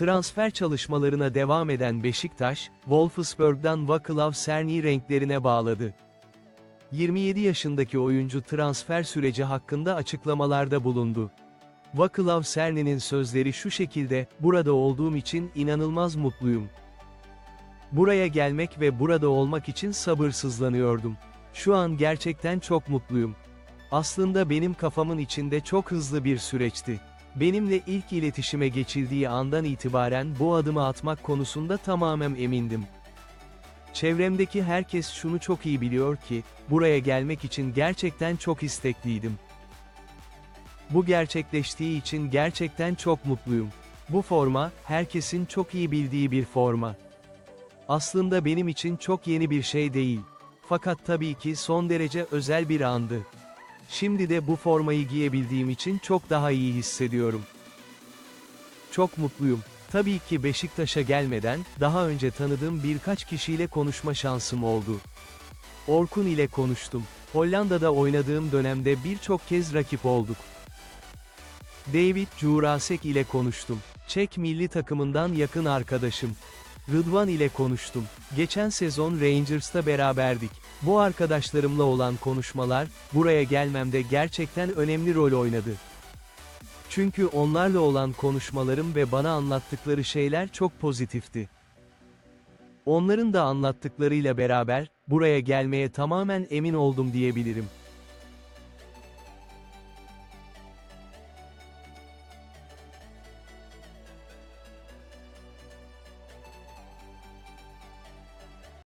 Transfer çalışmalarına devam eden Beşiktaş, Wolfsburg'dan Vaclav Cerny renklerine bağladı. 27 yaşındaki oyuncu transfer süreci hakkında açıklamalarda bulundu. Vaclav Cerny'nin sözleri şu şekilde, burada olduğum için inanılmaz mutluyum. Buraya gelmek ve burada olmak için sabırsızlanıyordum. Şu an gerçekten çok mutluyum. Aslında benim kafamın içinde çok hızlı bir süreçti. Benimle ilk iletişime geçildiği andan itibaren bu adımı atmak konusunda tamamen emindim. Çevremdeki herkes şunu çok iyi biliyor ki, buraya gelmek için gerçekten çok istekliydim. Bu gerçekleştiği için gerçekten çok mutluyum. Bu forma, herkesin çok iyi bildiği bir forma. Aslında benim için çok yeni bir şey değil. Fakat tabii ki son derece özel bir andı. Şimdi de bu formayı giyebildiğim için çok daha iyi hissediyorum. Çok mutluyum. Tabii ki Beşiktaş'a gelmeden, daha önce tanıdığım birkaç kişiyle konuşma şansım oldu. Orkun ile konuştum. Hollanda'da oynadığım dönemde birçok kez rakip olduk. David Jurasek ile konuştum. Çek milli takımından yakın arkadaşım. Rıdvan ile konuştum. Geçen sezon Rangers'ta beraberdik. Bu arkadaşlarımla olan konuşmalar, buraya gelmemde gerçekten önemli rol oynadı. Çünkü onlarla olan konuşmalarım ve bana anlattıkları şeyler çok pozitifti. Onların da anlattıklarıyla beraber, buraya gelmeye tamamen emin oldum diyebilirim.